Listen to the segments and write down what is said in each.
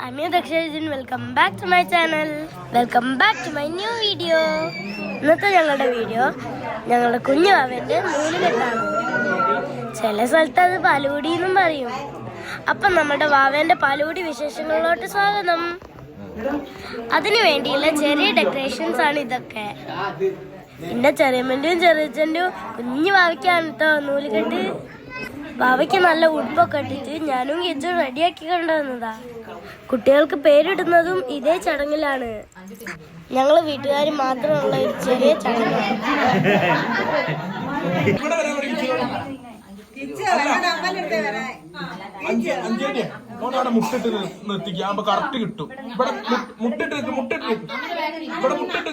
Your Dakshajan. Welcome back to my channel. Welcome back to my new video. ഇന്നത്തെ ഞങ്ങളുടെ video ഞങ്ങളുടെ കുഞ്ഞു അവന്റെ നൂലുകെട്ടാണ് ചില സ്ഥലത്ത് അത് പാലുകൂടി എന്നും പറയും അപ്പം നമ്മുടെ വാവേന്റെ പാലുകൂടി വിശേഷങ്ങളിലോട്ട് സ്വാഗതം അതിനു വേണ്ടിയുള്ള ചെറിയ ഡെക്കറേഷൻസ് ആണ് ഇതൊക്കെ എന്റെ ചെറിയമ്മന്റെയും ചെറിയച്ഛന്റെയും കുഞ്ഞു വാവയ്ക്കാണ് കേട്ടോ നൂലുകെട്ട് വാവയ്ക്ക് നല്ല ഉടുപ്പൊക്കെ ഇട്ടിട്ട് ഞാനും കിച്ചും റെഡിയാക്കി കൊണ്ടുവന്നതാ കുട്ടികൾക്ക് പേരിടുന്നതും ഇതേ ചടങ്ങിലാണ്. ഞങ്ങൾ വീട്ടുകാർ മാത്രമുള്ള ഒരു ചെറിയ ചടങ്ങാണ് മുട്ടിട്ട് ഇവിടെ മുട്ടിട്ട് മുട്ടിട്ട് ഇവിടെ മുട്ടിട്ട്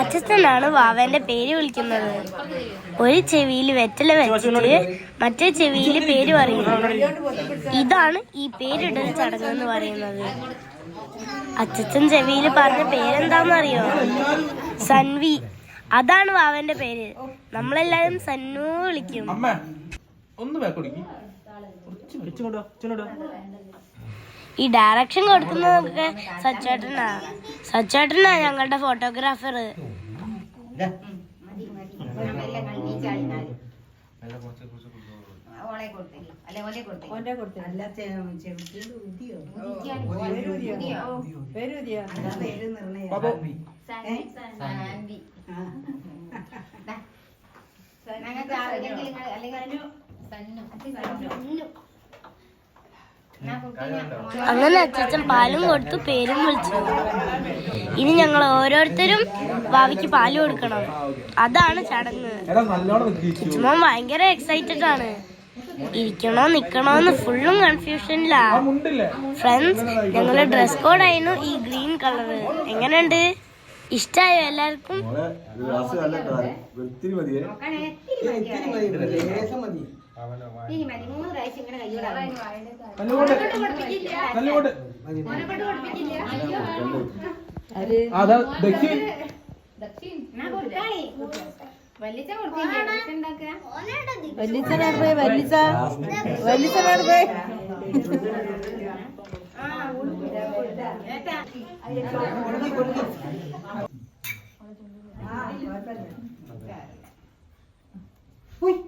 അച്ഛനാണ് വാവന്റെ പേര് വിളിക്കുന്നത്. ഒരു ചെവിയിൽ വെറ്റല വെച്ചിട്ട് മറ്റേ ചെവിയിൽ പേര് പറയുന്നു ഇതാണ് ഈ പേരിടൽ ചടങ്ങ് എന്ന് പറയുന്നത്. അച്ഛൻ ചെവിയിൽ പറഞ്ഞ പേരെന്താണെന്നറിയോ സൻവി. അതാണ് വാവന്റെ പേര്. നമ്മളെല്ലാരും സന്നു വിളിക്കും. അമ്മ ഒന്ന് ബാക്ക് കൊടുക്കി ഈ ഡയറക്ഷൻ കൊടുക്കുന്നതൊക്കെ സച്ചേട്ടനാ സച്ചേട്ടനാ ഞങ്ങളുടെ ഫോട്ടോഗ്രാഫർ ബാബു അങ്ങനെ അച്ഛൻ പാലും കൊടുത്തു പേരും വിളിച്ചു. ഇനി ഞങ്ങൾ ഓരോരുത്തരും ഭാവിക്ക് പാൽ കൊടുക്കണം. അതാണ് ചടങ്ങ്. ചുമ്മാ ഭയങ്കര എക്സൈറ്റഡ് ആണ്. ഇരിക്കണോ നിക്കണോന്ന് ഫുള്ളും കൺഫ്യൂഷനിലാ ഫ്രണ്ട്സ് ഞങ്ങളുടെ ഡ്രസ് കോഡ് ആയിരുന്നു ഈ ഗ്രീൻ കളർ എങ്ങനെയുണ്ട്? ഇഷ്ടായോ എല്ലാവർക്കും? മതിയേ നല്ലോണ്ട് നല്ലോണ്ട് അതാ ദക്ഷി വല്ലിച്ചനാട് പോയി വല്ലിച്ച വല്ലിച്ചനാട് പോയി ഇത്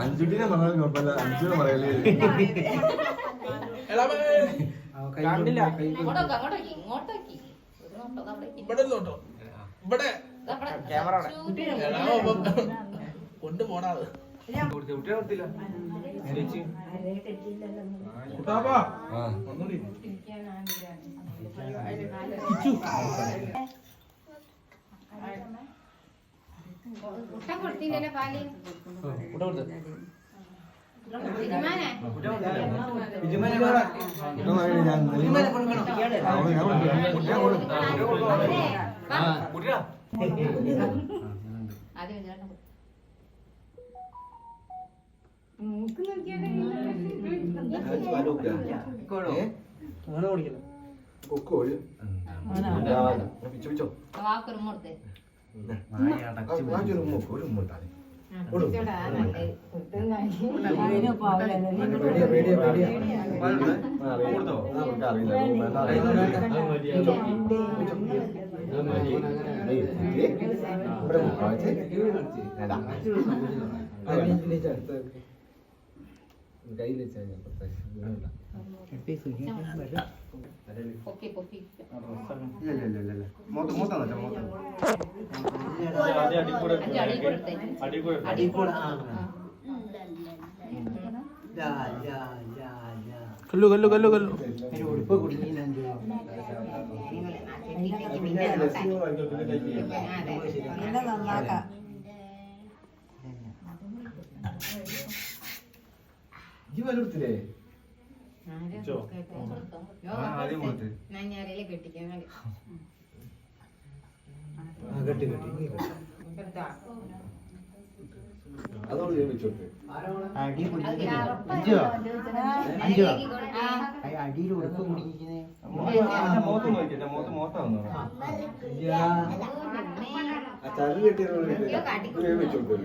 അഞ്ചുട്ടിനെ പറഞ്ഞാൽ കുഴപ്പമില്ല. അഞ്ചുനെ പറയലേ. കണ്ടില്ല. ഇവിടെ നോട്ടോ ഇവിടെ. അപ്പൊ കൊണ്ടുപോണത് ഒന്നുകൂടി ഇതൊന്നും ആയില്ല, ഞാൻ അവൾ ഞാൻ കൊടുക്കും. ഞാൻ കൊടുക്കും. ഏ? കൊക്കോ ഒരു പിച്ചോ പിച്ചോ ഒരു കയ്യിൽ വെച്ചാൽ ഞാൻ പുറത്തേക്ക് കല്ലു കല്ലു കല്ലു കല്ലു പിന്നെ നന്നാക്കാം ഈ വല കെട്ടിക്കാൻ. അതോട് ഞാൻ വെച്ചോട്ടെ അടിയിൽ ഉടുപ്പ് കുടിക്കുന്നേ മോത്ത് നോക്കിട്ടെ മോത്ത് മോത്താവുന്നു ആ തല കെട്ടിയതോട് ഞാൻ വെച്ചോട്ടെ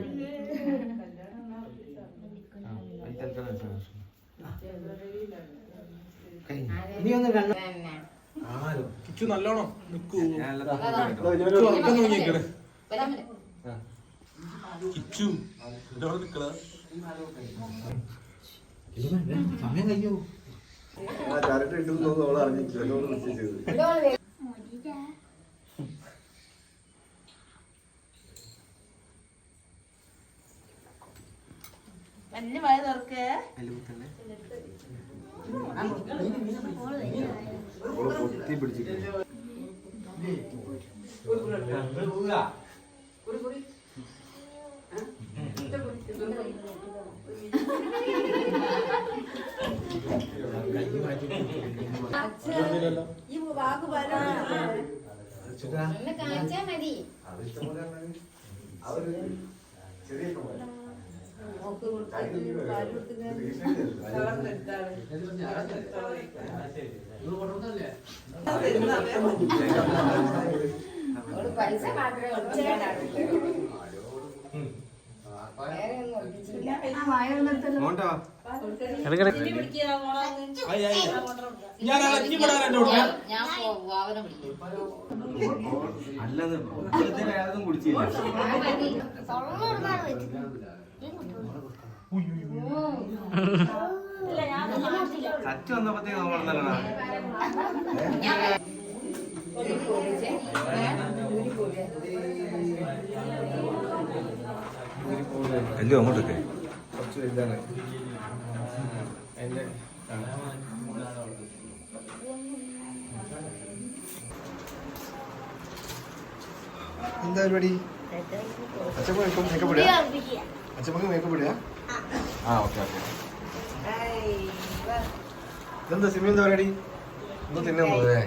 ഇനി ഒന്ന് കണ്ണു കിച്ചു നല്ലോണം നിക്കൂ. ഉറക്കം നോക്കിയേക്കണേ കിച്ചു എന്റെ അവിടെ നിക്കണ സമയം കഴിഞ്ഞു വലിയ മഴ തുറക്കേ. പൊത്തി പിടിച്ചിട്ട് ഈ വാക്ക് പറയാ അവർ ചെറിയ പൈസ മാത്രമേ അല്ലത് കുടിച്ചില്ല. കുറച്ച് എന്താ പരിപാടി? അച്ഛൻ മേക്കപ്പ് മേക്കപ്പ് ഇടുക അച്ഛമ്മക്ക് മേക്കപ്പ് ഇടുക. ആ. ഓക്കെ ഓക്കെ ഇതെന്താ സിമി എന്താ പരിപാടി എന്താ തിന്നാൻ പോകുന്നേ